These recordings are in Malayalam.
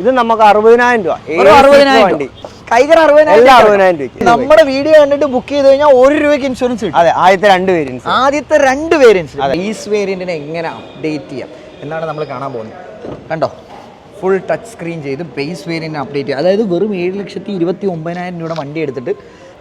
ഇത് നമുക്ക് അറുപതിനായിരം രൂപ. വണ്ടി. കൈകർ അറുപതിനായിരം രൂപ. നമ്മുടെ വീഡിയോ കണ്ടിട്ട് ബുക്ക് ചെയ്ത് കഴിഞ്ഞാൽ ഒരു രൂപയ്ക്ക് ഇൻഷുറൻസ് കിട്ടും. അതെ ആദ്യത്തെ രണ്ട് വേരിയൻസ് ആദ്യത്തെ രണ്ട് വേരിയൻസ് ഈസ് വേരിയന്റിനെ എങ്ങനെ അപ്ഡേറ്റ് ചെയ്യാം? എന്നാണ് നമ്മൾ കാണാൻ പോകുന്നത്. കണ്ടോ? ഫുൾ ടച്ച് സ്ക്രീൻ ചെയ്ത് ബേസ് വേരിയന്റ് അപ്ഡേറ്റ് ചെയ്യുക അതായത് വെറും ഏഴ് ലക്ഷത്തി ഇരുപത്തി ഒമ്പതിനായിരം രൂപയുടെ വണ്ടി എടുത്തിട്ട്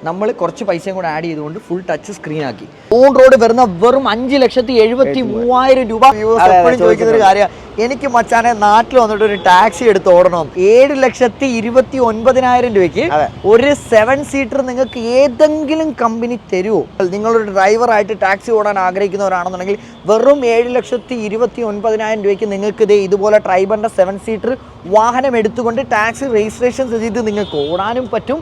നമ്മൾ കുറച്ച് പൈസയും കൂടെ ആഡ് ചെയ്തുകൊണ്ട് ഫുൾ ടച്ച് സ്ക്രീൻ ആക്കി. ഓൺ റോഡ് വരുന്ന വെറും അഞ്ച് ലക്ഷത്തി എഴുപത്തി മൂവായിരം. രൂപ. എപ്പോഴും ചോദിക്കുന്ന ഒരു കാര്യം. എനിക്ക് മച്ചാനെ നാട്ടിൽ വന്നിട്ട് ഒരു ടാക്സി എടുത്ത് ഓടണം. ഏഴ് ലക്ഷത്തി ഇരുപത്തി ഒൻപതിനായിരം രൂപയ്ക്ക് ഒരു സെവൻ സീറ്റർ നിങ്ങൾക്ക് ഏതെങ്കിലും കമ്പനി തരുമോ നിങ്ങളൊരു ഡ്രൈവറായിട്ട് ടാക്സി ഓടാൻ ആഗ്രഹിക്കുന്നവരാണെന്നുണ്ടെങ്കിൽ വെറും ഏഴ് ലക്ഷത്തി ഇരുപത്തി ഒൻപതിനായിരം രൂപയ്ക്ക് നിങ്ങൾക്ക് ഇതേ ഇതുപോലെ ട്രൈബറിന്റെ സെവൻ സീറ്റർ വാഹനം എടുത്തുകൊണ്ട് ടാക്സി രജിസ്ട്രേഷൻ ചെയ്ത് നിങ്ങൾക്ക് ഓടാനും പറ്റും.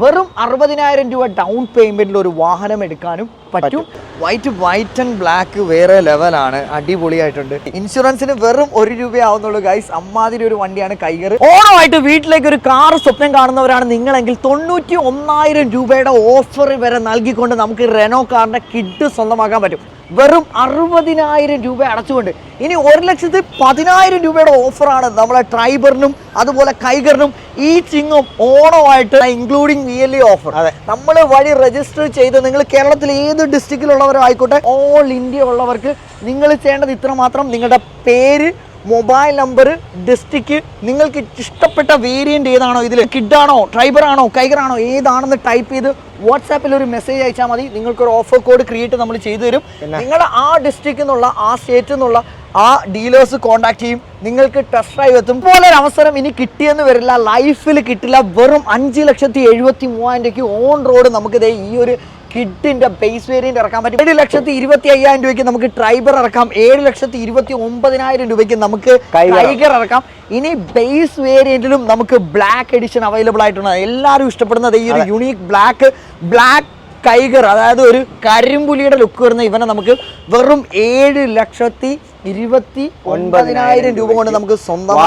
വെറും അറുപതിനായിരം രൂപ ഡൗൺ പേയ്മെന്റിൽ ഒരു വാഹനം എടുക്കാനും പറ്റും. വൈറ്റ് വൈറ്റ് ആൻഡ് ബ്ലാക്ക് വേറെ ലെവലാണ് അടിപൊളിയായിട്ടുണ്ട്. ഇൻഷുറൻസിന് വെറും ഒരു രൂപയാവുന്നുള്ളൂ ഗൈസ് അമ്മാതിരി ഒരു വണ്ടിയാണ് കൈകറ് ഓണമായിട്ട് വീട്ടിലേക്ക് ഒരു കാർ സ്വപ്നം കാണുന്നവരാണ് നിങ്ങളെങ്കിൽ തൊണ്ണൂറ്റി ഒന്നായിരം രൂപയുടെ ഓഫർ വരെ നൽകിക്കൊണ്ട് നമുക്ക് റെനോ കാറിന്റെ കിഡ് സ്വന്തമാക്കാൻ പറ്റും. വെറും അറുപതിനായിരം രൂപ അടച്ചുകൊണ്ട് ഇനി ഒരു ലക്ഷത്തി പതിനായിരം രൂപയുടെ ഓഫറാണ് നമ്മളെ ട്രൈബറിനും അതുപോലെ കൈഗറിനും ഈ ചിങ്ങും ഓണമായിട്ട് including V L E offer അതെ. നമ്മൾ വഴി രജിസ്റ്റർ ചെയ്ത് നിങ്ങൾ കേരളത്തിൽ ഏത് ഡിസ്ട്രിക്റ്റിലുള്ളവരോ ആയിക്കോട്ടെ ഓൾ ഇന്ത്യ ഉള്ളവർക്ക് നിങ്ങൾ ചെയ്യേണ്ടത് ഇത്ര മാത്രം നിങ്ങളുടെ പേര് മൊബൈൽ നമ്പർ ഡിസ്ട്രിക്ട് നിങ്ങൾക്ക് ഇഷ്ടപ്പെട്ട വേരിയന്റ് ഏതാണോ ഇതിൽ കിഡാണോ ട്രൈബർ ആണോ കൈഗർ ആണോ ഏതാണെന്ന് ടൈപ്പ് ചെയ്ത് വാട്സാപ്പിൽ ഒരു മെസ്സേജ് അയച്ചാൽ മതി. നിങ്ങൾക്കൊരു ഓഫർ കോഡ് ക്രിയേറ്റ് നമ്മൾ ചെയ്തു തരും. നിങ്ങളുടെ ആ ഡിസ്ട്രിക്റ്റിൽ നിന്നുള്ള ആ സ്റ്റേറ്റിൽ നിന്നുള്ള ആ ഡീലേഴ്സ് കോൺടാക്ട് ചെയ്യും. നിങ്ങൾക്ക് ടെസ്റ്റ് ഡ്രൈവ് എത്തും. പോലെ ഒരു അവസരം ഇനി കിട്ടിയെന്ന് വരില്ല. ലൈഫിൽ കിട്ടില്ല. വെറും അഞ്ച് ലക്ഷത്തി എഴുപത്തി മൂവായിരം രൂപയ്ക്ക് ഓൺ റോഡ് നമുക്കിതേ ഈ ഒരു കിഡിന്റെ ബേസ് വേരിയന്റ് ഇറക്കാൻ പറ്റും. ഏഴ് ലക്ഷത്തി ഇരുപത്തി അയ്യായിരം രൂപയ്ക്ക് നമുക്ക് ട്രൈബർ ഇറക്കാം. ഏഴ് ലക്ഷത്തി ഇരുപത്തി ഒമ്പതിനായിരം രൂപയ്ക്ക് നമുക്ക്. ടൈഗർ ഇറക്കാം. ഇനി ബേസ് വേരിയന്റിലും നമുക്ക് ബ്ലാക്ക് എഡിഷൻ അവൈലബിൾ ആയിട്ടുണ്ട്. എല്ലാവരും ഇഷ്ടപ്പെടുന്നത് ഈ ഒരു യുണീക്ക് ബ്ലാക്ക് ബ്ലാക്ക് കൈകർ അതായത് ഒരു കരിമ്പുലിയുടെ ലുക്ക് വരുന്ന ഇവനെ നമുക്ക് വെറും ഏഴ് ലക്ഷത്തി ഇരുപത്തി ഒൻപതിനായിരം രൂപ കൊണ്ട് നമുക്ക് സ്വന്തം.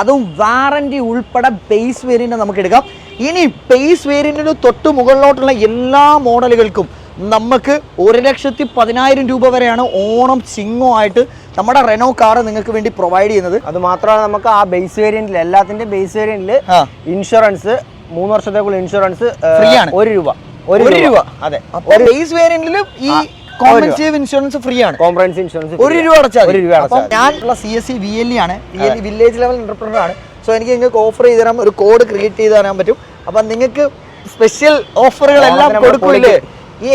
അതും വാറന്റി ഉൾപ്പെടെ ബേസ് വേരിയന്റ് നമുക്ക് എടുക്കാം. ഇനി ബേസ് വേരിയന്റിന് തൊട്ട് മുകളിലോട്ടുള്ള എല്ലാ മോഡലുകൾക്കും നമുക്ക് ഒരു ലക്ഷത്തി പതിനായിരം രൂപ വരെയാണ് ഓണം ചിങ്ങോ ആയിട്ട് നമ്മുടെ റെനോ കാർ നിങ്ങൾക്ക് വേണ്ടി പ്രൊവൈഡ് ചെയ്യുന്നത്. അത് മാത്രമല്ല നമുക്ക് ആ ബേസ് വേരിയന്റിൽ എല്ലാത്തിന്റെ ബേസ് വേരിയന്റിൽ ഇൻഷുറൻസ് മൂന്ന് വർഷത്തേക്കുള്ള ഇൻഷുറൻസ് ഫ്രീ ആണ്. ഒരു രൂപ. ഒരു രൂപ. അതെ. ബേസ് വേരിയന്റിൽ ഈ ആ, ഇൻഷുറൻസ് ഫ്രീ ആണ് കോംപ്രഹെൻസീവ് ഇൻഷുറൻസ് ഒരു രൂപ അടച്ചാൽ ഒരു രൂപ അടച്ചാൽ ഞാൻ C S C V L E. Village level entrepreneur ആണ്. സോ എനിക്ക് നിങ്ങൾക്ക് ഓഫർ ചെയ്ത് തരാം ഒരു കോഡ് ക്രിയേറ്റ് ചെയ്ത് തരാൻ പറ്റും. അപ്പം നിങ്ങൾക്ക് സ്പെഷ്യൽ ഓഫറുകളെല്ലാം കൊടുക്കില്ലേ?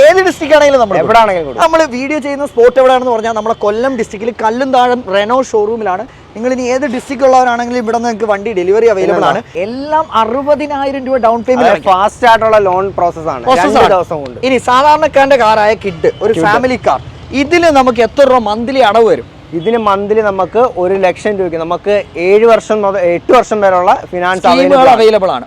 ഏത് ഡിസ്ട്രിക്ട് ആണെങ്കിലും നമ്മൾ എവിടെയാണെങ്കിലും. നമ്മൾ വീഡിയോ ചെയ്യുന്ന സ്പോട്ട് എവിടെയാണെന്ന് പറഞ്ഞാൽ നമ്മുടെ കൊല്ലം ഡിസ്ട്രിക്റ്റിൽ കല്ലും താഴം റെനോ ഷോറൂമിലാണ് നിങ്ങൾ ഇനി ഏത് ഡിസ്ട്രിക്ട് ഉള്ളവരാണെങ്കിലും ഇവിടെ നിങ്ങൾക്ക് വണ്ടി ഡെലിവറി അവൈലബിൾ ആണ്. എല്ലാം അറുപതിനായിരം രൂപ ഡൗൺ പേയ്മെന്റ് ഫാസ്റ്റ് ആയിട്ടുള്ള ലോൺ പ്രോസസ് ആണ്. ദിവസം കൊണ്ട്. ഇനി സാധാരണക്കാരന്റെ കാറായ കിഡ് ഒരു ഫാമിലി കാർ ഇതിൽ നമുക്ക് എത്ര രൂപ മന്ത്ലി അടവ് വരും? ഇതിന് മന്ത്ലി നമുക്ക് ഒരു ലക്ഷം രൂപയ്ക്ക് നമുക്ക് ഏഴ് വർഷം മുതൽ എട്ട് വർഷം വരെയുള്ള ഫിനാൻസ് അവൈലബിൾ ആണ്.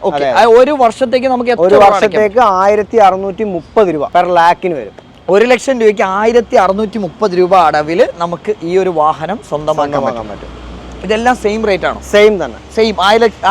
ഒരു വർഷത്തേക്ക് നമുക്ക് ഒരു? വർഷത്തേക്ക് ആയിരത്തി അറുന്നൂറ്റി മുപ്പത് രൂപ പെർ ലാക്കിന് വരും. ഒരു ലക്ഷം രൂപയ്ക്ക് ആയിരത്തി അറുന്നൂറ്റി മുപ്പത് രൂപ അടവിൽ നമുക്ക് ഈ ഒരു വാഹനം സ്വന്തമാക്കാൻ വാങ്ങാൻ പറ്റും. ഇതെല്ലാം സെയിം റേറ്റ് ആണ്? സെയിം തന്നെ. സെയിം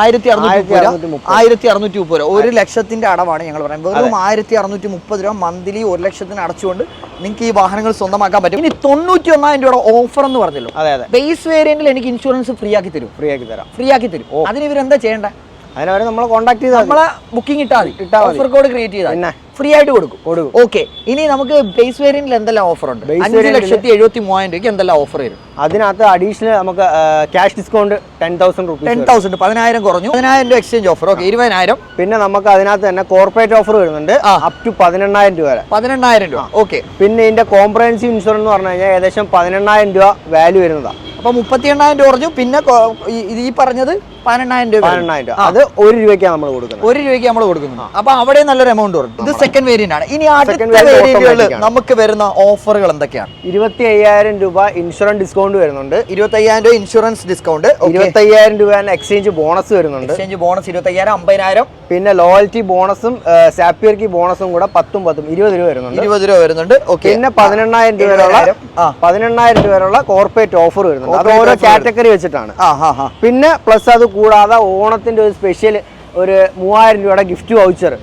ആയിരത്തി അറുന്നൂറ്റി രൂപ. 1630. ആയിരത്തി അറുന്നൂറ്റി മുപ്പത് രൂപ. ഒരു ലക്ഷത്തിന്റെ അടവാണ് ഞങ്ങൾ പറയുന്നത്. വെറും ആയിരത്തി അറുന്നൂറ്റി മുപ്പത് രൂപ മന്ത്ലി ഒരു ലക്ഷത്തിന് അടച്ചുകൊണ്ട് നിങ്ങൾക്ക് ഈ വാഹനങ്ങൾ സ്വന്തമാക്കാൻ പറ്റും. ഇനി തൊണ്ണൂറ്റി ഒന്നായിരം രൂപയുടെ ഓഫർ എന്ന് പറഞ്ഞല്ലോ. അതെ അതെ. ബേസ് വേരിയന്റിൽ എനിക്ക് ഇൻഷുറൻസ് ഫ്രീ ആക്കി തരും. ഫ്രീ ആക്കി തരാം. ഫ്രീ ആക്കി തരും. അതിന് ഇവരെന്താ ചെയ്യേണ്ടത് അതിനവരെ നമ്മൾ കോൺടാക്ട് ചെയ്താൽ. നമ്മളെ ബുക്കിംഗ് ഇട്ടാൽ മതി. ഓഫർ കോഡ് ക്രിയേറ്റ് ചെയ്താൽ? ഫ്രീ ആയിട്ട് കൊടുക്കും. കൊടുക്കും. ഓക്കെ ഇനി നമുക്ക് ബേസ് വേരിയന്റിൽ എന്തെല്ലാം ഓഫർ ഉണ്ട്? അഞ്ച് ലക്ഷത്തി എഴുപത്തി മൂവായിരം രൂപയ്ക്ക് എന്തെല്ലാം ഓഫർ വരും? അതിനകത്ത് അഡീഷണൽ നമുക്ക് cash discount ten thousand rupees ten thousand പതിനായിരം കുറഞ്ഞു. പതിനായിരം രൂപ എക്സ്ചേഞ്ച് ഓഫർ ഓക്കെ ഇരുപതിനായിരം. പിന്നെ നമുക്ക് അതിനകത്ത് തന്നെ കോർപ്പറേറ്റ് ഓഫർ വരുന്നുണ്ട്. അപ് ടു പതിനെണ്ണായിരം രൂപ വരെ. പതിനെണ്ണായിരം രൂപ. ഓക്കെ പിന്നെ ഇതിന്റെ കോംപ്രഹെൻസീവ് ഇൻഷുറൻസ് എന്ന് പറഞ്ഞു കഴിഞ്ഞാൽ ഏകദേശം പതിനെണ്ണായിരം രൂപ വാല്യൂ വരുന്നതാണ് അപ്പൊ മുപ്പത്തി എണ്ണായിരം രൂപ കുറഞ്ഞു. പിന്നെ ഈ- പറഞ്ഞത് പതിനെണ്ണായിരം രൂപ. പതിനെണ്ണായിരം രൂപ. അത് ഒരു രൂപയ്ക്കാണ് നമ്മൾ കൊടുക്കുന്നത്. ഒരു രൂപയ്ക്ക് നമ്മൾ കൊടുക്കുന്നു അപ്പൊ അവിടെ നല്ലൊരു എമൗണ്ട് വരും. ഇത് സെക്കൻഡ് വേരിയന്റ് ആണ്. ഇനി അടുത്ത വേരിയന്റുകളിൽ നമുക്ക് വരുന്ന ഓഫറുകൾ എന്തൊക്കെയാണ്? ഇരുപത്തി അയ്യായിരം രൂപ ഇൻഷുറൻസ് ഡിസ്കൗണ്ട് വരുന്നുണ്ട്. ഇരുപത്തി അയ്യായിരം രൂപ ഇൻഷുറൻസ് ഡിസ്കൗണ്ട് ഇരുപത്തി അയ്യായിരം രൂപ എക്സ്ചേഞ്ച് ബോണസ് വരുന്നുണ്ട്. എക്സ്ചേഞ്ച് ബോണസ് ഇരുപത്തി അയ്യായിരം അമ്പതിനായിരം. പിന്നെ ലോയൽറ്റി ബോണസും സാപ്പിയർക്ക് ബോണസും കൂടെ പത്തും പത്തും ഇരുപത് രൂപ വരുന്നുണ്ട്. ഇരുപത് രൂപ വരുന്നുണ്ട്. ഓക്കെ പിന്നെ പതിനെണ്ണായിരം രൂപ. പതിനെണ്ണായിരം രൂപ കോർപ്പറേറ്റ് ഓഫർ വരുന്നുണ്ട്. അത് ഓരോ കാറ്റഗറി വെച്ചിട്ടാണ്. പിന്നെ പ്ലസ് അത് കൂടാതെ ഓണത്തിന്റെ ഒരു സ്പെഷ്യൽ ഒരു മൂവായിരം രൂപയുടെ ഗിഫ്റ്റ് വൗച്ചർ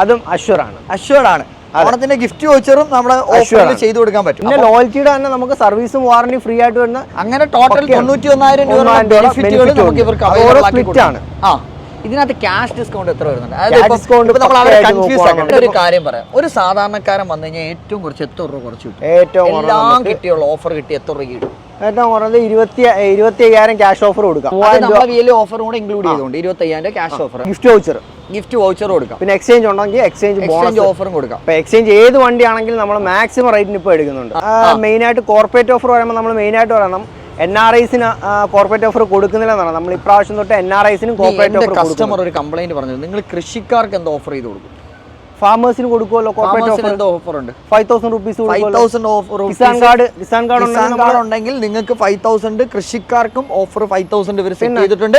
അതും അഷ്വർ ആണ് ഓണത്തിന്റെ ഗിഫ്റ്റ് വൗച്ചറും നമ്മുടെ ഓഫറിൽ ചെയ്തു കൊടുക്കാൻ പറ്റും. പിന്നെ ലോയൽറ്റിയുടെ തന്നെ നമുക്ക് സർവീസും വാറണ്ടി ഫ്രീ ആയിട്ട് വരുന്ന അങ്ങനെ ടോട്ടൽ. തൊണ്ണൂറ്റി ഒന്നായിരം രൂപ ബെനിഫിറ്റുകൾ നമുക്ക് ഇവർക്ക് ആണ്. ആ. ഇതിനകത്ത് ക്യാഷ് ഡിസ്കൗണ്ട് എത്ര വരുന്നുണ്ട്? കൺഫ്യൂസ് നോക്കുവാണെങ്കിൽ ഒരു കാര്യം പറയാം. ഒരു സാധാരണക്കാരൻ വന്നു കഴിഞ്ഞാൽ ഏറ്റവും കുറച്ച് എത്ര രൂപ കുറച്ച് കിട്ടും? ഏറ്റവും എല്ലാം കിട്ടിയുള്ള ഓഫർ കിട്ടി എത്ര രൂപ കിട്ടും? ഏറ്റവും കുറഞ്ഞത് ഇരുപത്തി ഇരുപത്തി അയ്യായിരം ക്യാഷ് ഓഫർ കൊടുക്കാം. മൂവായിരം ഓഫറും കൂടെ ഇൻക്ലൂഡ് ചെയ്തുകൊണ്ട് ഇരുപത്തി അയ്യായിരം cash offer gift voucher gift voucher കൊടുക്കാം. പിന്നെ എക്സ്ചേഞ്ച് ഉണ്ടെങ്കിൽ എക്സ്ചേഞ്ച് എക്സ്ചേഞ്ച് ബോണസ് ഓഫറും കൊടുക്കാം. ഇപ്പൊ എക്സ്ചേഞ്ച് ഏത് വണ്ടിയാണെങ്കിലും നമ്മൾ മാക്സിമം റേറ്റിന് ഇപ്പോൾ എടുക്കുന്നുണ്ട്. മെയിൻ ആയിട്ട് കോർപ്പറേറ്റ് ഓഫർ പറയുമ്പോൾ നമ്മൾ മെയിൻ ആയിട്ട് പറയണം. എൻ ആർ ഐസിന് കോർപ്പറേറ്റ് ഓഫർ കൊടുക്കുന്നില്ല എന്നാണ് നമ്മൾ ഇപ്രാവശ്യം തൊട്ട് എൻ ആർ ഐസിനും കോർപ്പറേറ്റ് ഓഫർ കസ്റ്റമർ ഒരു കംപ്ലൈന്റ് പറഞ്ഞത് നിങ്ങൾ കൃഷിക്കാർക്ക് എന്താ ഓഫർ ചെയ്ത് കൊടുക്കും. ഫാമേഴ്സിന് കൊടുക്കുമല്ലോ കോർപ്പറേറ്റ് ഓഫർ ഉണ്ട്. Five thousand rupees Kisan card Kisan card ഉണ്ടെങ്കിൽ നിങ്ങൾക്ക് ഫൈവ് തൗസൻഡ് കൃഷിക്കാർക്കും ഓഫർ ഫൈവ് തൗസൻഡ് ഇവർ സെറ്റ് ചെയ്തിട്ടുണ്ട്.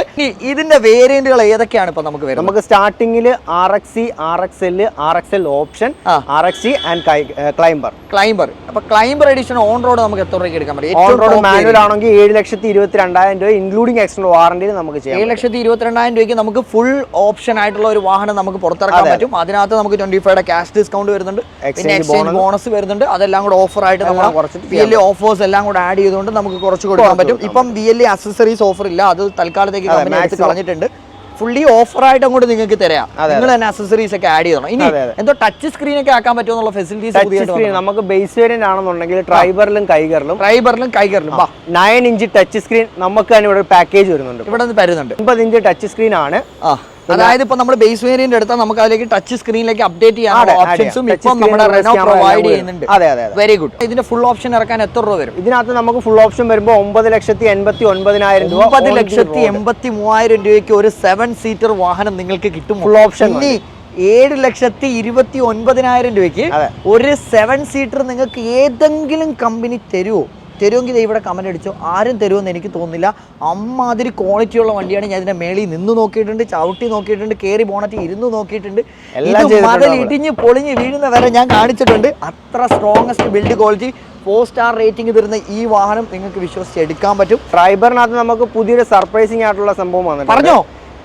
ഇതിന്റെ വേരിയന്റുകൾ ഏതൊക്കെയാണ് ഇപ്പൊ നമുക്ക് വരുന്നത്? നമുക്ക് സ്റ്റാർട്ടിംഗിൽ R X C R X L R X L option. R X C and Climber Climber അപ്പൊ ക്ലൈംബർ എഡിഷൻ ഓൺ റോഡ് നമുക്ക് എത്ര രൂപയ്ക്ക് എടുക്കാൻ പറ്റും? ഓൺ റോഡ് മാനുവൽ ആണെങ്കിൽ ഏഴ് ലക്ഷത്തി ഇരുപത്തി രണ്ടായിരം രൂപ ഇൻക്ലൂഡിംഗ് എക്സ്ട്രാ വാറണ്ടി നമുക്ക് ചെയ്യാം ഏഴ് ലക്ഷത്തി ഇരുപത്തിരണ്ടായിരം രൂപയ്ക്ക് നമുക്ക് ഫുൾ ഓപ്ഷൻ ആയിട്ടുള്ള ഒരു വാഹനം നമുക്ക് പുറത്തിറക്കാൻ പറ്റും. അതിനകത്ത് നമുക്ക് ട്വന്റി ഫൈവ് ക്യാഷ് ഡിസ്കൗണ്ട് വരുന്നുണ്ട്. പിന്നെ എക്സ്ചേഞ്ച് ബോണസ് വരുന്നുണ്ട്. അതെല്ലാം കൂടെ ഓഫർ ആയിട്ട് നമ്മൾ വി എൽ ഓഫേഴ്സ് എല്ലാം കൂടെ ആഡ് ചെയ്തുകൊണ്ട് നമുക്ക് കുറച്ച് കൊടുക്കാൻ പറ്റും. ഇപ്പം വി എൽ അക്സസറീസ് ഓഫർ ഇല്ല. അത് തൽക്കാലത്തേക്ക്. കളഞ്ഞിട്ടുണ്ട്. ഫുള്ളി ഓഫർ ആയിട്ട് അങ്ങോട്ട് നിങ്ങൾക്ക് തരാം. നിങ്ങൾ തന്നെ അക്സസറീസ് ഒക്കെ ആഡ് ചെയ്യണം ഇനി. എന്തോ ടച്ച് സ്ക്രീൻ ഒക്കെ ആക്കാൻ പറ്റുമെന്നുള്ള ഫെസിലിറ്റീസ് സ്ക്രീൻ നമുക്ക് ബേസ് വേരിയന്റ് ആണെന്നുണ്ടെങ്കിൽ ട്രൈബറിലും കൈകറിലും. ട്രൈബറിലും കൈകറിലും. നയൻ ഇഞ്ച് ടച്ച് സ്ക്രീൻ നമുക്ക് തന്നെ ഇവിടെ പാക്കേജ് വരുന്നുണ്ട്. ഇവിടെ നിന്ന് തരുന്നുണ്ട്. ഒമ്പത് ഇഞ്ച് ടച്ച് സ്ക്രീൻ ആണ്. അതായത് ഇപ്പൊ നമ്മൾ ബേസ് വേരിയന്റ് എടുത്താൽ നമുക്ക് അതിലേക്ക് ടച്ച് സ്ക്രീനിലേക്ക് അപ്ഡേറ്റ് ചെയ്യാനുള്ള ഓപ്ഷൻസും ചെയ്യാം. Touch ഇപ്പം നമ്മുടെ റെനോ പ്രൊവൈഡ് ചെയ്യുന്നുണ്ട്. അതെ അതെ വെരി ഗുഡ് ഇതിന്റെ ഫുൾ ഓപ്ഷൻ ഇറക്കാൻ എത്ര രൂപ വരും? ഇതിനകത്ത് നമുക്ക് ഫുൾ ഓപ്ഷൻ വരുമ്പോൾ ഒമ്പത് ലക്ഷത്തി എൺപത്തി ഒൻപതിനായിരം രൂപ ഒമ്പത് ലക്ഷത്തി. എൺപത്തി മൂവായിരം രൂപയ്ക്ക് ഒരു സെവൻ സീറ്റർ വാഹനം നിങ്ങൾക്ക് കിട്ടും. ഫുൾ ഓപ്ഷൻ ഏഴ് ലക്ഷത്തി ഇരുപത്തി ഒൻപതിനായിരം രൂപയ്ക്ക് ഒരു സെവൻ സീറ്റർ നിങ്ങൾക്ക് ഏതെങ്കിലും കമ്പനി തരുമോ തരുമെങ്കിൽ ഇവിടെ കമന്റ് അടിച്ചു. ആരും തരുമെന്ന് എനിക്ക് തോന്നുന്നില്ല. അമ്മാതിരി ക്വാളിറ്റിയുള്ള വണ്ടിയാണ് ഞാൻ ഇതിന്റെ മേളിൽ നിന്ന് നോക്കിയിട്ടുണ്ട് ചവിട്ടി നോക്കിയിട്ടുണ്ട് കയറി ബോണറ്റ് ഇരുന്ന് നോക്കിയിട്ടുണ്ട്. മതിൽ. ഇടിഞ്ഞ് പൊളിഞ്ഞ് വീഴുന്ന വരെ ഞാൻ കാണിച്ചിട്ടുണ്ട്. അത്ര strongest build quality four star rating തരുന്ന ഈ വാഹനം നിങ്ങൾക്ക് വിശ്വസിച്ച് എടുക്കാൻ പറ്റും. ഡ്രൈബറിനകത്ത് നമുക്ക് പുതിയൊരു സർപ്രൈസിങ് ആയിട്ടുള്ള സംഭവം വന്നിട്ടുണ്ട്. പറഞ്ഞോ?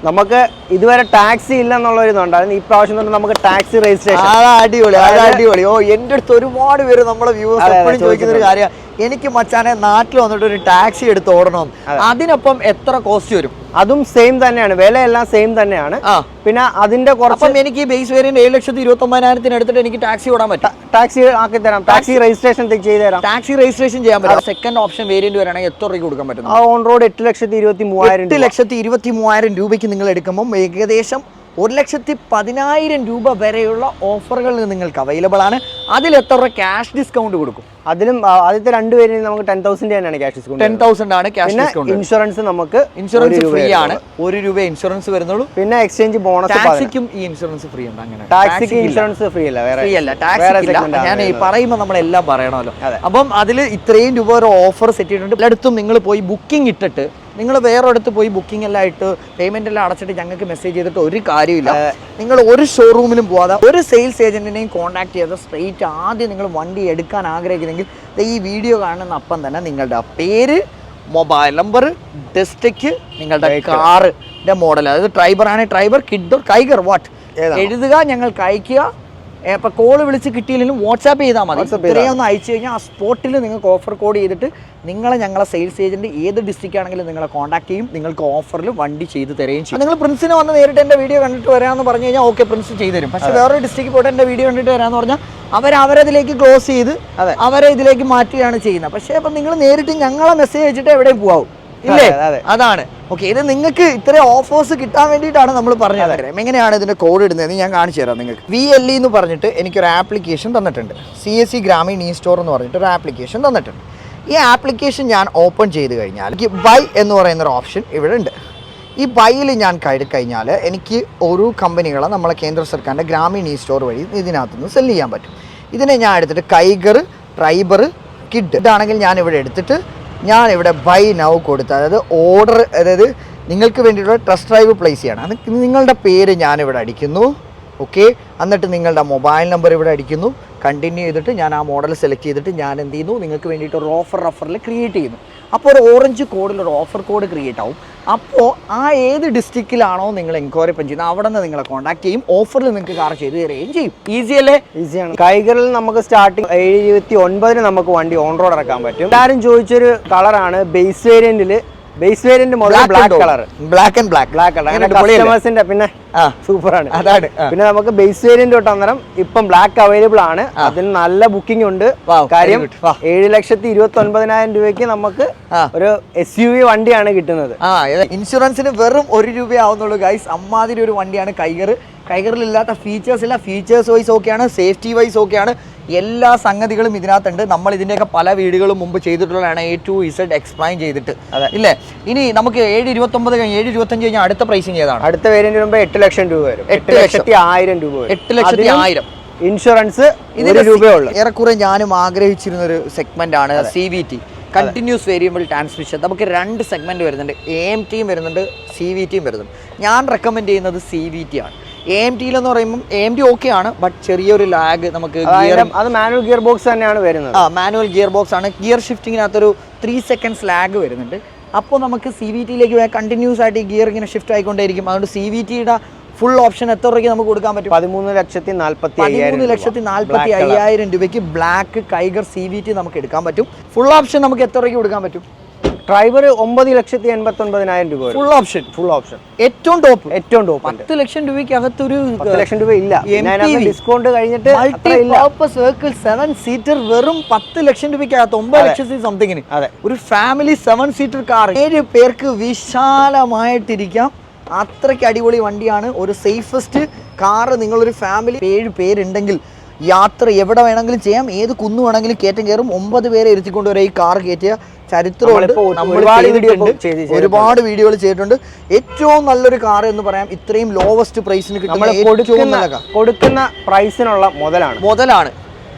നമുക്ക് ഇതുവരെ ടാക്സി ഇല്ല എന്നുള്ള ഒരു ഇതുണ്ടായിരുന്നു ഈ പ്രാവശ്യം തന്നെ നമുക്ക് ടാക്സി രജിസ്ട്രേഷൻ അടിപൊളി അടിപൊളി. ഓ എന്റെ അടുത്ത് ഒരുപാട് പേര് നമ്മളെ വ്യൂവേഴ്സ് എപ്പോഴും ചോദിക്കുന്ന ഒരു കാര്യമാണ്. എനിക്ക് മച്ചാനെ നാട്ടിൽ വന്നിട്ട് ഒരു ടാക്സി എടുത്ത് ഓടണം അതിനൊപ്പം എത്ര കോസ്റ്റ് വരും? അതും സെയിം തന്നെയാണ്. വിലയെല്ലാം സെയിം തന്നെയാണ്. പിന്നെ അതിന്റെ കുറച്ച് എനിക്ക് ബേസ് വേരിയന്റ് ഏഴ് ലക്ഷത്തി ഇരുപത്തി ഒമ്പതിനായിരത്തിന് എടുത്തിട്ട് എനിക്ക് ടാക്സി ഓടാൻ പറ്റും. ടാക്സി ആക്കി തരാം. ടാക്സി രജിസ്ട്രേഷൻ ചെയ്ത് തരാം. ടാക്സി രജിസ്ട്രേഷൻ ചെയ്യാൻ പറ്റും. സെക്കൻഡ് ഓപ്ഷൻ വേരിയന്റ് വരാണെങ്കിൽ എത്ര രൂപ കൊടുക്കാൻ പറ്റും? ആ ഓൺ റോഡ് എട്ട് ലക്ഷത്തി ഇരുപത്തി മൂവായിരം എട്ട് ലക്ഷത്തി ഇരുപത്തി മൂവായിരം രൂപയ്ക്ക് നിങ്ങൾ എടുക്കുമ്പോൾ ഏകദേശം ഒരു ലക്ഷത്തി പതിനായിരം രൂപ വരെയുള്ള ഓഫറുകൾ നിങ്ങൾക്ക് അവൈലബിൾ ആണ്. അതിൽ എത്ര രൂപ ക്യാഷ് ഡിസ്കൗണ്ട് കൊടുക്കും? അതിലും ആദ്യത്തെ രണ്ട് പേരിൽ നമുക്ക് ടെൻ തൗസൻഡ് തന്നെയാണ് ക്യാഷ് ഡിസ്കൗണ്ട് ടെൻ തൗസൻഡ് ആണ് ക്യാഷ് ഡിസ്കൗണ്ട് ഇൻഷുറൻസ് നമുക്ക് ഇൻഷുറൻസ് ഫ്രീ ആണ്. ഒരു രൂപ ഇൻഷുറൻസ് വരുന്നുള്ളൂ. പിന്നെ എക്സ്ചേഞ്ച് ബോണസ് ടാക്സിക്കും ഈ ഇൻഷുറൻസ് ഫ്രീ ഉണ്ട് അങ്ങനെ. ടാക്സിക്ക് ഇൻഷുറൻസ് ഫ്രീ അല്ല വേറെ ഫ്രീ അല്ല. ടാക്സ് ഇല്ല ഞാൻ ഈ പറയുമ്പോൾ നമ്മളെല്ലാം പറയണമല്ലോ. അപ്പം അതിൽ ഇത്രയും രൂപ ഒരു ഓഫർ സെറ്റ് ചെയ്തിട്ടുണ്ട്. എല്ലായിടത്തും നിങ്ങൾ പോയി ബുക്കിംഗ് ഇട്ടിട്ട് നിങ്ങൾ വേറെ വേറൊരിടത്ത് പോയി ബുക്കിംഗ് എല്ലാം ഇട്ട് പേയ്മെന്റ് എല്ലാം അടച്ചിട്ട് ഞങ്ങൾക്ക് മെസ്സേജ് ചെയ്തിട്ട് ഒരു കാര്യമില്ല നിങ്ങൾ ഒരു ഷോറൂമിലും പോവാതെ ഒരു സെയിൽസ് ഏജന്റിനെയും കോൺടാക്ട് ചെയ്ത് സ്ട്രെയിറ്റ് ആദ്യം നിങ്ങൾ വണ്ടി എടുക്കാൻ ആഗ്രഹിക്കുന്നെങ്കിൽ ഈ വീഡിയോ കാണുന്ന അപ്പം തന്നെ നിങ്ങളുടെ പേര് മൊബൈൽ നമ്പർ ഡിസ്ട്രിക്ട് നിങ്ങളുടെ കാറിന്റെ മോഡൽ അതായത് ട്രൈബർ ആണ് ട്രൈബർ കിഡ് കൈഗർ വാട്ട്? എഴുതുക ഞങ്ങൾക്ക് അയക്കുക ഏ, കോൾ വിളിച്ച് കിട്ടിയില്ലെങ്കിലും വാട്സാപ്പ് ചെയ്താൽ മതി. ഇത്രയും ഒന്ന് അയച്ചു കഴിഞ്ഞാൽ ആ സ്പോട്ടിൽ നിങ്ങൾക്ക് ഓഫർ കോഡ് ചെയ്തിട്ട് നിങ്ങളെ ഞങ്ങളെ സെയിൽസ് ഏജന്റ് ഏത് ഡിസ്ട്രിക്റ്റ് ആണെങ്കിലും നിങ്ങളെ കോൺടാക്ട് ചെയ്യും. നിങ്ങൾക്ക് ഓഫറിൽ വണ്ടി ചെയ്ത് തരുകയും ചെയ്യും. നിങ്ങൾ പ്രിൻസിനെ വന്ന് നേരിട്ട് എന്റെ വീഡിയോ കണ്ടിട്ട് വരാമെന്ന് പറഞ്ഞു കഴിഞ്ഞാൽ ഓക്കെ പ്രിൻസ് ചെയ്തു തരും പക്ഷേ വേറൊരു ഡിസ്ട്രിക്റ്റ് പോയിട്ട് എന്റെ വീഡിയോ കണ്ടിട്ട് വരാമെന്ന് പറഞ്ഞാൽ അവർ അവരതിലേക്ക് ക്ലോസ് ചെയ്ത് അവരെ ഇതിലേക്ക് മാറ്റുകയാണ് ചെയ്യുന്നത്. പക്ഷേ അപ്പം നിങ്ങൾ നേരിട്ട് ഞങ്ങളെ മെസ്സേജ് അയച്ചിട്ട് എവിടെയും പോവും ഇല്ലേ? അതെ, അതെ. അതാണ്. ഓക്കെ ഇത് നിങ്ങൾക്ക് ഇത്രയും ഓഫേഴ്സ് കിട്ടാൻ വേണ്ടിയിട്ടാണ് നമ്മൾ പറഞ്ഞത്. എങ്ങനെയാണ് ഇതിന്റെ കോഡ് ഇടുന്നത് ഞാൻ കാണിച്ചു തരാം നിങ്ങൾക്ക്. വി എൽ ഇ എന്ന് പറഞ്ഞിട്ട് എനിക്കൊരു ആപ്ലിക്കേഷൻ തന്നിട്ടുണ്ട്. C S C Grameen E store എന്ന് പറഞ്ഞിട്ട് ഒരു ആപ്ലിക്കേഷൻ തന്നിട്ടുണ്ട്. ഈ ആപ്ലിക്കേഷൻ ഞാൻ ഓപ്പൺ ചെയ്ത് കഴിഞ്ഞാൽ എനിക്ക് ബൈ എന്ന് പറയുന്ന ഒരു ഓപ്ഷൻ ഇവിടെ ഉണ്ട്. ഈ ബൈയിൽ ഞാൻ കയറി കഴിഞ്ഞാൽ എനിക്ക് ഒരു കമ്പനികളെ നമ്മളെ കേന്ദ്ര സർക്കാരിന്റെ ഗ്രാമീൺ ഇ സ്റ്റോർ വഴി ഇതിനകത്തുനിന്ന് സെൽ ചെയ്യാൻ പറ്റും. ഇതിനെ ഞാൻ എടുത്തിട്ട് കൈഗർ ട്രൈബർ കിഡ് ഇതാണെങ്കിൽ ഞാൻ ഇവിടെ എടുത്തിട്ട് ഞാൻ ഇവിടെ ബൈ നൗ കൊടുത്ത് അതായത് ഓർഡർ അതായത് നിങ്ങൾക്ക് വേണ്ടിയിട്ടുള്ള ട്രസ്റ്റ് ഡ്രൈവ് പ്ലേസ് ചെയ്യണം. അത് നിങ്ങളുടെ പേര് ഞാനിവിടെ അടിക്കുന്നു. ഓക്കെ എന്നിട്ട് നിങ്ങളുടെ മൊബൈൽ നമ്പർ ഇവിടെ അടിക്കുന്നു. കണ്ടിന്യൂ ചെയ്തിട്ട് ഞാൻ ആ മോഡൽ സെലക്ട് ചെയ്തിട്ട് ഞാൻ എന്ത് ചെയ്യുന്നു? നിങ്ങൾക്ക് വേണ്ടിയിട്ട് ഒരു ഓഫർ റഫറിൽ ക്രിയേറ്റ് ചെയ്യുന്നു. അപ്പോൾ ഒരു ഓറഞ്ച് കോഡിൽ ഒരു ഓഫർ കോഡ് ക്രിയേറ്റ് ആവും. അപ്പോൾ ആ ഏത് ഡിസ്ട്രിക്റ്റിലാണോ നിങ്ങൾ എൻക്വയറി പെൻ ചെയ്യുന്നത് അവിടെ നിന്ന് നിങ്ങളെ കോൺടാക്ട് ചെയ്യും. ഓഫറിൽ നിങ്ങൾക്ക് കാർ ചെയ്ത് തരികയും ചെയ്യും. ഈസി അല്ലേ? ഈസിയാണ് കൈകളിൽ നമുക്ക് സ്റ്റാർട്ടിങ് എഴുപത്തി ഒൻപതിന് നമുക്ക് വണ്ടി ഓൺ റോഡ് ഇറക്കാൻ പറ്റും. എല്ലാവരും ചോദിച്ചൊരു കളറാണ് ബേസ് വേരിയന്റിൽ ബേസ് വേരിയന്റ് മുതൽ black colour black and black black colour കസ്റ്റമേഴ്സിന്റെ പിന്നെ സൂപ്പറാണ്. അതാണ്. പിന്നെ നമുക്ക് ബേസ് വേരിയന്റ് തൊട്ട് അന്നേരം ഇപ്പം ബ്ലാക്ക് അവൈലബിൾ ആണ്. അതിന് നല്ല ബുക്കിംഗ് ഉണ്ട്. കാര്യം ഏഴ് ലക്ഷത്തി ഇരുപത്തി ഒൻപതിനായിരം രൂപയ്ക്ക് നമുക്ക് ഒരു എസ് യു വി വണ്ടിയാണ് കിട്ടുന്നത്. ഇൻഷുറൻസിന് വെറും ഒരു രൂപ ആവുന്നുള്ളൂ ഗൈസ് അമ്മാതിരി ഒരു വണ്ടിയാണ്. കൈകർ കൈകറിലില്ലാത്ത ഫീച്ചേഴ്സ് ഇല്ല. ഫീച്ചേഴ്സ് വൈസ് ഓക്കെയാണ് സേഫ്റ്റി വൈസ് ഓക്കെയാണ് എല്ലാ സംഗതികളും ഇതിനകത്തുണ്ട്. നമ്മൾ ഇതിന്റെയൊക്കെ പല വീടുകളും മുമ്പ് ചെയ്തിട്ടുള്ളതാണ് എ ടു ഇസഡ് എക്സ്പ്ലെയിൻ ചെയ്തിട്ട്. ഇല്ലേ? ഇനി നമുക്ക് ഏഴ് ഇരുപത്തൊമ്പത് കഴിഞ്ഞ് ഏഴ് ഇരുപത്തഞ്ച് കഴിഞ്ഞാൽ അടുത്ത പ്രൈസിങ് ഏതാണ്? അടുത്ത വേരിയന്റ് വരുമ്പോൾ എട്ട് ലക്ഷം രൂപ വരും. എട്ട് ലക്ഷത്തി ആയിരം രൂപ എട്ട് ലക്ഷത്തി ആയിരം. ഇൻഷുറൻസ് ഇതിന് രൂപയുള്ളൂ ഏറെക്കുറെ ഞാനും ആഗ്രഹിച്ചിരുന്ന ഒരു സെഗ്മെന്റ് ആണ് C V T continuous variable transmission നമുക്ക് രണ്ട് സെഗ്മെന്റ് വരുന്നുണ്ട്. എ എം ടിയും വരുന്നുണ്ട്. സി വി ടിയും വരുന്നുണ്ട്. ഞാൻ റെക്കമെൻഡ് ചെയ്യുന്നത് സി വി ടി ആണ്. എ എം ടിയിൽ എന്ന് പറയുമ്പോൾ എ എം ടി ഓക്കെ ആണ് ബട്ട് ചെറിയൊരു ലാഗ് നമുക്ക് അത് മാനുവൽ ഗിയർ ബോക്സ് തന്നെയാണ് വരുന്നത്. ആ മാനുവൽ ഗിയർ ബോക്സ് ആണ്. ഗിയർ ഷിഫ്റ്റിങ്ങിനകത്തൊരു ത്രീ സെക്കൻഡ്സ് ലാഗ് വരുന്നുണ്ട്. അപ്പോൾ നമുക്ക് സി വി ടിയിലേക്ക് കണ്ടിന്യൂസ് ആയിട്ട് ഈ ഗിയർ ഇങ്ങനെ ഷിഫ്റ്റ് ആയിക്കൊണ്ടേയിരിക്കും. അതുകൊണ്ട് സി വി ടിയുടെ ഫുൾ ഓപ്ഷൻ എത്ര രൂപയ്ക്ക് നമുക്ക് കൊടുക്കാൻ പറ്റും? പതിമൂന്ന് ലക്ഷത്തി നാൽപ്പത്തി പതിമൂന്ന്. ലക്ഷത്തി നാൽപ്പത്തി. അയ്യായിരം രൂപയ്ക്ക് black Kiger C V T നമുക്ക് എടുക്കാൻ പറ്റും. ഫുൾ ഓപ്ഷൻ നമുക്ക് എത്ര രൂപയ്ക്ക് കൊടുക്കാൻ പറ്റും? ഡ്രൈവർ ഒമ്പത് ലക്ഷത്തി എൺപത്തി ഒൻപതിനായിരം രൂപ ഫുൾ ഓപ്ഷൻ ഫുൾ ഓപ്ഷൻ ഏറ്റവും ടോപ്പ് ഏറ്റവും ടോപ്പ് പത്ത് ലക്ഷം രൂപയ്ക്ക് അകത്തൊരു ലക്ഷം രൂപ ഇല്ല. ഡിസ്കൗണ്ട് കഴിഞ്ഞിട്ട് multi purpose vehicle seven seater വെറും പത്ത് ലക്ഷം രൂപയ്ക്ക് അകത്ത് ഒമ്പത് ലക്ഷത്തി സംതിങ്ങിന് അതെ. ഒരു ഫാമിലി സെവൻ സീറ്റർ കാർ ഏഴ് പേർക്ക് വിശാലമായിട്ടിരിക്കാം. അത്രയ്ക്ക് അടിപൊളി വണ്ടിയാണ്. ഒരു സേഫസ്റ്റ് കാറ് നിങ്ങളൊരു ഫാമിലി ഏഴ് പേരുണ്ടെങ്കിൽ യാത്ര എവിടെ വേണമെങ്കിലും ചെയ്യാം. ഏത് കുന്നു വേണമെങ്കിലും കയറ്റം കയറും. ഒമ്പത് പേരെ ഇരുത്തിക്കൊണ്ട് വരെ ഈ കാർ കയറ്റിയ ചരിത്രമുണ്ട്. നമ്മളിപ്പോ ഒരുപാട് വീഡിയോ ചെയ്തിട്ടുണ്ട്. ഒരുപാട് വീഡിയോകൾ ചെയ്തിട്ടുണ്ട്. ഏറ്റവും നല്ലൊരു കാർ എന്ന് പറയാം. ഇത്രയും ലോവസ്റ്റ് പ്രൈസിന് കിട്ടുന്ന കൊടുക്കുന്ന പ്രൈസിനുള്ള മുതലാണ്. മുതലാണ്.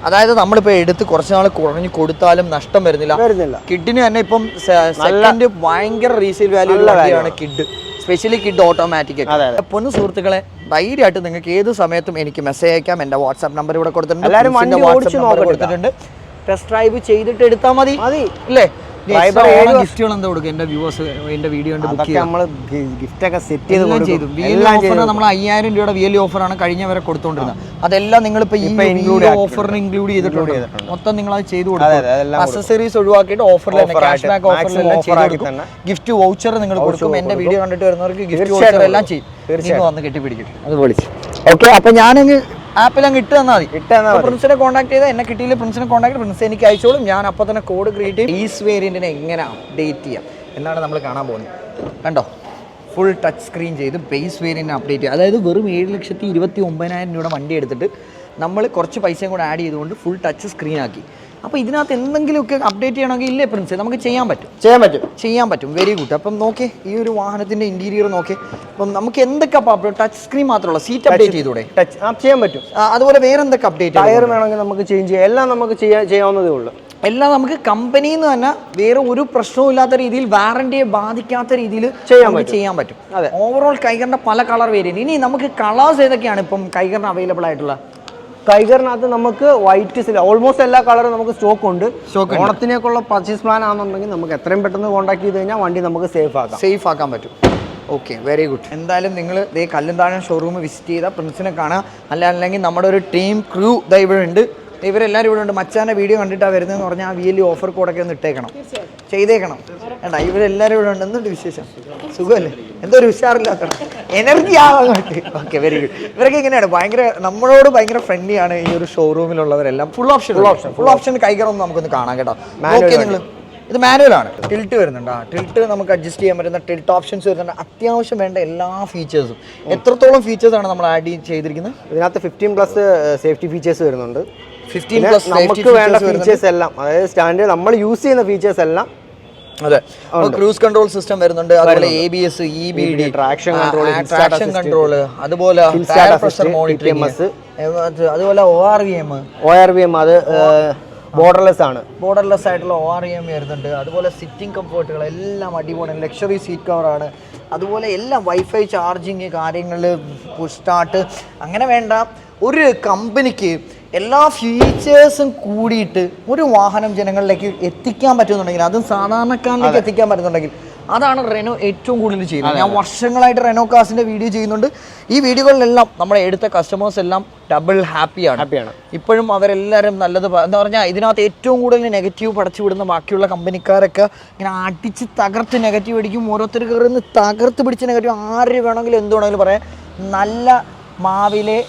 അതായത് നമ്മളിപ്പോൾ എടുത്ത് കുറച്ച് നാൾ കുറഞ്ഞ് കൊടുത്താലും നഷ്ടം വരുന്നില്ല. വരുന്നില്ല. കിഡിന് തന്നെ ഇപ്പം സെക്കൻഡ് ഭയങ്കര റീസെയിൽ വാല്യൂ ഉള്ള കാര്യമാണ് കിഡ്. Specially kid automatic. പൊന്നു സുഹൃത്തുക്കളെ ധൈര്യമായിട്ട് നിങ്ങൾക്ക് ഏത് സമയത്തും എനിക്ക് മെസ്സേജ് അയക്കാം. എന്റെ വാട്സാപ്പ് നമ്പർ ഇവിടെ കൊടുത്തിട്ടുണ്ട്. എല്ലാവരും കൊടുത്തിട്ടുണ്ട്. ടെസ്റ്റ് ഡ്രൈവ് ചെയ്തിട്ട് എടുത്താൽ മതി. മതി. അല്ലേ? ഗിഫ്റ്റുകൾ എന്താ കൊടുക്കുക? എന്റെ വ്യൂവേഴ്സ് എന്റെ വീഡിയോ നമ്മൾ ഗിഫ്റ്റ് ഒക്കെ സെറ്റ് ചെയ്ത് ചെയ്തു. നമ്മൾ അയ്യായിരം രൂപയുടെ വി എൽ ഓഫറാണ് കഴിഞ്ഞ വരെ കൊടുത്തോണ്ടിരുന്നത്. അതെല്ലാം നിങ്ങൾ ഈ ഇപ്പൊ include ഓഫറിന് ഇൻക്ലൂഡ് ചെയ്തിട്ടുണ്ട്. മൊത്തം നിങ്ങൾ അത് ചെയ്തു കൊടുക്കും. അക്സസറീസ് ഒഴിവാക്കിയിട്ട് ഓഫറിൽ ക്യാഷ് ബാക്ക് ഓഫറിലെല്ലാം ചെയ്ത് കൊടുക്കും. ഗിഫ്റ്റ് വൗച്ചർ നിങ്ങൾ കൊടുക്കും. എന്റെ വീഡിയോ കണ്ടിട്ട് വരുന്നവർക്ക് ഗിഫ്റ്റ് വൗച്ചർ എല്ലാം. ചെയ്യും. വന്ന് കെട്ടിപ്പിടിക്കും അത് വിളിച്ചു ഓക്കെ അപ്പൊ ഞാനങ്ങ് ആപ്പിൽ അങ്ങ് ഇട്ട് തന്നാൽ മതി. പ്രിൻസിനെ കോൺടാക്ട് ചെയ്താൽ എന്നെ കിട്ടിയില്ല പ്രിൻസിനെ കോൺടാക്ട് പ്രിൻസ് എനിക്ക് അയച്ചോളും. ഞാൻ അപ്പോൾ തന്നെ കോഡ് ക്രിയേറ്റ് ചെയ്യും. ഈസ് വേരിയന്റിനെ എങ്ങനെ അപ്ഡേറ്റ് ചെയ്യാം? എന്നാണ് നമ്മൾ കാണാൻ പോകുന്നത്. കണ്ടോ? ഫുൾ ടച്ച് സ്ക്രീൻ ചെയ്ത് ബേസ് വേരിയന്റ് അപ്ഡേറ്റ് ചെയ്യുക അതായത് വെറും ഏഴ് ലക്ഷത്തി ഇരുപത്തി ഒമ്പതിനായിരം രൂപയുടെ വണ്ടി എടുത്തിട്ട് നമ്മൾ കുറച്ച് പൈസയും കൂടെ ആഡ് ചെയ്തുകൊണ്ട് ഫുൾ ടച്ച് സ്ക്രീൻ ആക്കി. അപ്പോൾ ഇതിനകത്ത് എന്തെങ്കിലുമൊക്കെ അപ്ഡേറ്റ് ചെയ്യണമെങ്കിൽ ഇല്ലേ പ്രിൻസ് നമുക്ക് ചെയ്യാൻ പറ്റും. ചെയ്യാൻ പറ്റും. ചെയ്യാൻ പറ്റും. വെരി ഗുഡ് അപ്പം നോക്കി ഈ ഒരു വാഹനത്തിന്റെ ഇന്റീരിയർ നോക്കി അപ്പം നമുക്ക് എന്തൊക്കെ ടച്ച് സ്ക്രീൻ മാത്രമല്ല സീറ്റ് അപ്ഡേറ്റ് ചെയ്തൂടെ? ടച്ച് ചെയ്യാൻ പറ്റും. അതുപോലെ വേറെ എന്തൊക്കെ അപ്ഡേറ്റ് ടയർ വേണമെങ്കിൽ നമുക്ക് ചേഞ്ച് ചെയ്യാം. എല്ലാം നമുക്ക് ചെയ്യാൻ ചെയ്യാവുന്നതേ ഉള്ളൂ. എല്ലാം നമുക്ക് കമ്പനിയിൽ നിന്ന് തന്നെ വേറെ ഒരു പ്രശ്നവും ഇല്ലാത്ത രീതിയിൽ വാറണ്ടിയെ ബാധിക്കാത്ത രീതിയിൽ ചെയ്യാൻ പറ്റും. ചെയ്യാൻ പറ്റും. അതെ. ഓവറോൾ കൈകറിന്റെ പല കളർ വേരിയന്റ് ഇനി നമുക്ക് കളേഴ്സ് ഏതൊക്കെയാണ് ഇപ്പം കൈകറിന് അവൈലബിൾ ആയിട്ടുള്ള? ടൈഗറിനകത്ത് നമുക്ക് വൈറ്റ് ഓൾമോസ്റ്റ് എല്ലാ കളറും നമുക്ക് സ്റ്റോക്ക് ഉണ്ട്. ഓണത്തിനേക്കുള്ള പർച്ചേസ് പ്ലാൻ ആണെന്നുണ്ടെങ്കിൽ നമുക്ക് എത്രയും പെട്ടെന്ന് കോൺടാക്ട് ചെയ്ത് കഴിഞ്ഞാൽ വണ്ടി നമുക്ക് സേഫ് ആക്കാം. സേഫ് ആക്കാൻ പറ്റും. ഓക്കെ വെരി ഗുഡ് എന്തായാലും നിങ്ങൾ ദേ കല്ലുംതാഴം ഷോറൂം വിസിറ്റ് ചെയ്താൽ പ്രിൻസിനെ കാണാം അല്ല അല്ലെങ്കിൽ നമ്മുടെ ഒരു ടീം ക്രൂ ദൈവമുണ്ട് ഇവരെല്ലാവരും ഇവിടെ ഉണ്ട്. മച്ചാന്റെ വീഡിയോ കണ്ടിട്ടാണ് വരുന്നതെന്ന് പറഞ്ഞാൽ ആ വി എൽ ഓഫർ കോഡൊക്കെ ഒന്ന് ഇട്ടേക്കണം. ചെയ്തേക്കണം. വേണ്ട ഇവരെല്ലാവരും ഇവിടെ ഉണ്ട്. എന്തുണ്ട് വിശേഷം? സുഖമല്ലേ? എന്തോ ഒരു ഉഷാറില്ലാത്ത എനർജി ആവാൻ ഓക്കെ വെരി ഗുഡ് ഇവരൊക്കെ ഇങ്ങനെയാണ്. ഭയങ്കര നമ്മളോട് ഭയങ്കര ഫ്രണ്ട്ലി ആണ് ഈ ഒരു ഷോറൂമിലുള്ളവരെല്ലാം full option full option full option കൈകറൊന്നും നമുക്കൊന്ന് കാണാം കേട്ടോ. ഓക്കെ നിങ്ങൾ ഇത് മാനുവൽ ആണ്. ടിൽറ്റ് വരുന്നുണ്ട്. ആ ടിൽറ്റ് നമുക്ക് അഡ്ജസ്റ്റ് ചെയ്യാൻ പറ്റുന്ന ടിൽറ്റ് ഓപ്ഷൻസ് വരുന്നുണ്ട്. അത്യാവശ്യം വേണ്ട എല്ലാ ഫീച്ചേഴ്സും എത്രത്തോളം ഫീച്ചേഴ്സാണ് നമ്മൾ ആഡ് ചെയ്തിരിക്കുന്നത്? ഇതിനകത്ത് ഫിഫ്റ്റീൻ പ്ലസ് സേഫ്റ്റി ഫീച്ചേഴ്സ് വരുന്നുണ്ട്. നമുക്ക് വേണ്ട ഫീച്ചേഴ്സ് എല്ലാം അതായത് സ്റ്റാൻഡേർഡ് നമ്മൾ യൂസ് ചെയ്യുന്ന ഫീച്ചേഴ്സ് എല്ലാം അതെ. ക്രൂസ് കൺട്രോൾ സിസ്റ്റം വരുന്നുണ്ട് അതുപോലെ A B S E B D traction control, traction control അതുപോലെ പ്രഷർ മോണിറ്ററിംഗ്. അതുപോലെ O R V M O R V M അത് ബോർഡർലെസ് ആണ്. ബോർഡർലെസ് ആയിട്ടുള്ള ഒ ആർ എം വരുന്നുണ്ട്. അതുപോലെ സിറ്റിംഗ് കംഫർട്ടുകൾ എല്ലാം അടിപൊളി ലക്ഷറി സീറ്റ് കവറാണ് അതുപോലെ എല്ലാം വൈഫൈ ചാർജിങ് കാര്യങ്ങൾ പുഷ് സ്റ്റാർട്ട് അങ്ങനെ വേണ്ട ഒരു കമ്പനിക്ക് എല്ലാ ഫീച്ചേഴ്സും കൂടിയിട്ട് ഒരു വാഹനം ജനങ്ങളിലേക്ക് എത്തിക്കാൻ പറ്റുന്നുണ്ടെങ്കിൽ അതും സാധാരണക്കാരിലേക്ക് എത്തിക്കാൻ പറ്റുന്നുണ്ടെങ്കിൽ അതാണ് റെനോ ഏറ്റവും കൂടുതൽ ചെയ്യുന്നത്. ഞാൻ വർഷങ്ങളായിട്ട് റെനോ കാസിന്റെ വീഡിയോ ചെയ്യുന്നുണ്ട്. ഈ വീഡിയോകളിലെല്ലാം നമ്മുടെ എടുത്ത കസ്റ്റമേഴ്സ് എല്ലാം ഡബിൾ ഹാപ്പിയാണ് ഹാപ്പിയാണ് ഇപ്പോഴും അവരെല്ലാവരും നല്ലത് എന്താ പറഞ്ഞാൽ ഇതിനകത്ത് ഏറ്റവും കൂടുതൽ നെഗറ്റീവ് പടച്ചു വിടുന്ന ബാക്കിയുള്ള കമ്പനിക്കാരൊക്കെ ഇങ്ങനെ അടിച്ച് തകർത്ത് നെഗറ്റീവ് അടിക്കും ഓരോരുത്തർ കയറുന്ന തകർത്ത് പിടിച്ച് നെഗറ്റീവ് ആര് വേണമെങ്കിലും എന്ത് വേണമെങ്കിലും പറയാം. നല്ല മാവിലെ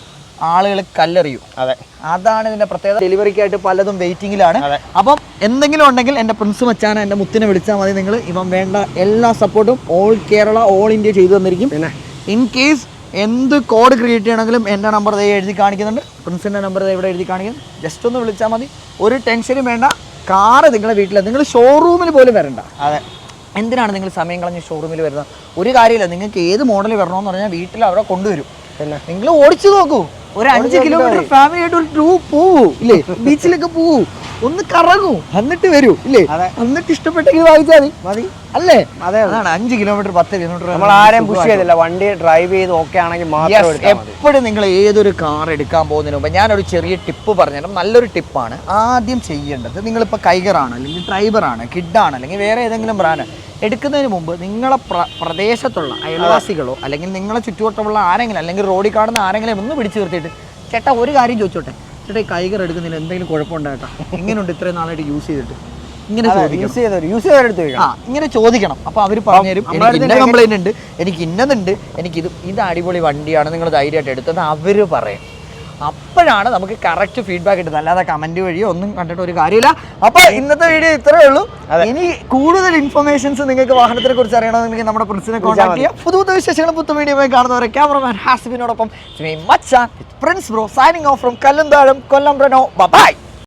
ആളുകൾ കല്ലെറിയും. അതെ. അതാണ് ഇതിന്റെ പ്രത്യേകത. ഡെലിവറിക്കായിട്ട് പലതും വെയിറ്റിംഗിലാണ്. അപ്പം എന്തെങ്കിലും ഉണ്ടെങ്കിൽ എന്റെ പ്രിൻസ് മച്ചാന എന്റെ മുത്തിനെ വിളിച്ചാൽ മതി. നിങ്ങൾ ഇവൻ വേണ്ട എല്ലാ സപ്പോർട്ടും ഓൾ കേരള ഓൾ ഇന്ത്യ ചെയ്തു തന്നിരിക്കും. പിന്നെ? ഇൻ കേസ് എന്ത് കോഡ് ക്രിയേറ്റ് ചെയ്യണമെങ്കിലും എന്റെ നമ്പർ ദേ എഴുതി കാണിക്കുന്നുണ്ട്. പ്രിൻസിന്റെ നമ്പർ ദേ ഇവിടെ എഴുതി കാണിക്കുന്നു. ജസ്റ്റ് ഒന്ന് വിളിച്ചാൽ മതി. ഒരു ടെൻഷനും വേണ്ട. കാറ് നിങ്ങളുടെ വീട്ടിൽ നിങ്ങൾ ഷോറൂമിൽ പോലും വരണ്ട. അതെ. എന്തിനാണ് നിങ്ങൾ സമയം കളഞ്ഞ് ഷോറൂമിൽ വരുന്നത്? ഒരു കാര്യമില്ല. നിങ്ങൾക്ക് ഏത് മോഡൽ വരണമെന്ന് പറഞ്ഞാൽ വീട്ടിൽ അവിടെ കൊണ്ടുവരും. നിങ്ങൾ ഓടിച്ചു നോക്കൂ. ഒരു അഞ്ച് കിലോമീറ്റർ ഫാമിലി ആയിട്ട് ഒരു ടൂ പോവൂ. ഇല്ലേ? ബീച്ചിലൊക്കെ പോവൂ. ഒന്ന് കറങ്ങൂ. എന്നിട്ട് വരൂ. ഇല്ലേ? എന്നിട്ട് ഇഷ്ടപ്പെട്ടെങ്കിൽ വായിച്ചാൽ മതി. അല്ലേ? അതെ അതാണ് അഞ്ച് കിലോമീറ്റർ പത്ത് കിലോമീറ്റർ നമ്മൾ ആരെയും പുഷ് ചെയ്തില്ല വണ്ടി ഡ്രൈവ് ചെയ്ത് ഓക്കെ ആണെങ്കിൽ മാത്രം എപ്പോഴും നിങ്ങൾ ഏതൊരു കാർ എടുക്കാൻ പോകുന്നതിന് മുമ്പ് ഞാനൊരു ചെറിയ ടിപ്പ് പറഞ്ഞുതരാം. നല്ലൊരു ടിപ്പാണ് ആദ്യം ചെയ്യേണ്ടത് നിങ്ങളിപ്പോൾ കൈകറാണ് അല്ലെങ്കിൽ ഡ്രൈവറാണ് കിഡാണ് അല്ലെങ്കിൽ വേറെ ഏതെങ്കിലും ബ്രാൻഡ് എടുക്കുന്നതിന് മുമ്പ് നിങ്ങളെ പ്ര പ്രദേശത്തുള്ള അയൽവാസികളോ അല്ലെങ്കിൽ നിങ്ങളെ ചുറ്റുവട്ടമുള്ള ആരെങ്കിലും അല്ലെങ്കിൽ റോഡിൽ കാണുന്ന ആരെങ്കിലും ഒന്ന് പിടിച്ചു നിർത്തിയിട്ട് ചേട്ടാ ഒരു കാര്യം ചോദിച്ചോട്ടെ? ചേട്ടാ ഈ കൈകർ എടുക്കുന്നതിന് എന്തെങ്കിലും കുഴപ്പമുണ്ടായിട്ടാ എങ്ങനെയുണ്ട് ഇത്രയും നാളായിട്ട് യൂസ് ചെയ്തിട്ട്. ഇങ്ങനെ ചോദിക്കണം. യൂസ് ചെയ്തവർ യൂസ് ചെയ്തവരെടുത്ത് ആ ഇങ്ങനെ ചോദിക്കണം. അപ്പൊ അവർ പറഞ്ഞുതരും എനിക്ക് ഇന്ന കംപ്ലൈന്റ് ഉണ്ട് എനിക്ക് ഇന്നതുണ്ട് എനിക്ക് ഇത് ഇത് അടിപൊളി വണ്ടിയാണ് നിങ്ങൾ ധൈര്യമായിട്ട് എടുത്തത്. അവർ പറയും. അപ്പോഴാണ് നമുക്ക് കറക്റ്റ് ഫീഡ്ബാക്ക് കിട്ടുന്നത്. അല്ലാതെ കമന്റ് വഴിയോ ഒന്നും കണ്ടിട്ട് ഒരു കാര്യമില്ല. അപ്പോൾ ഇന്നത്തെ വീഡിയോ ഇത്രയേ ഉള്ളൂ. ഇനി കൂടുതൽ ഇൻഫർമേഷൻസ് നിങ്ങൾക്ക് വാഹനത്തിനെ കുറിച്ച് അറിയണമെന്നുണ്ടെങ്കിൽ നമ്മുടെ പ്രിൻസിനെ കോൺടാക്ട് ചെയ്യാം. പുതു പുതു വിശേഷങ്ങളും പുത്തു വീഡിയോ കാണുന്നവരെ cameraman ഹാസിബിനോടൊപ്പം Prince bro signing off from Kallanthazham Kollam Renault bye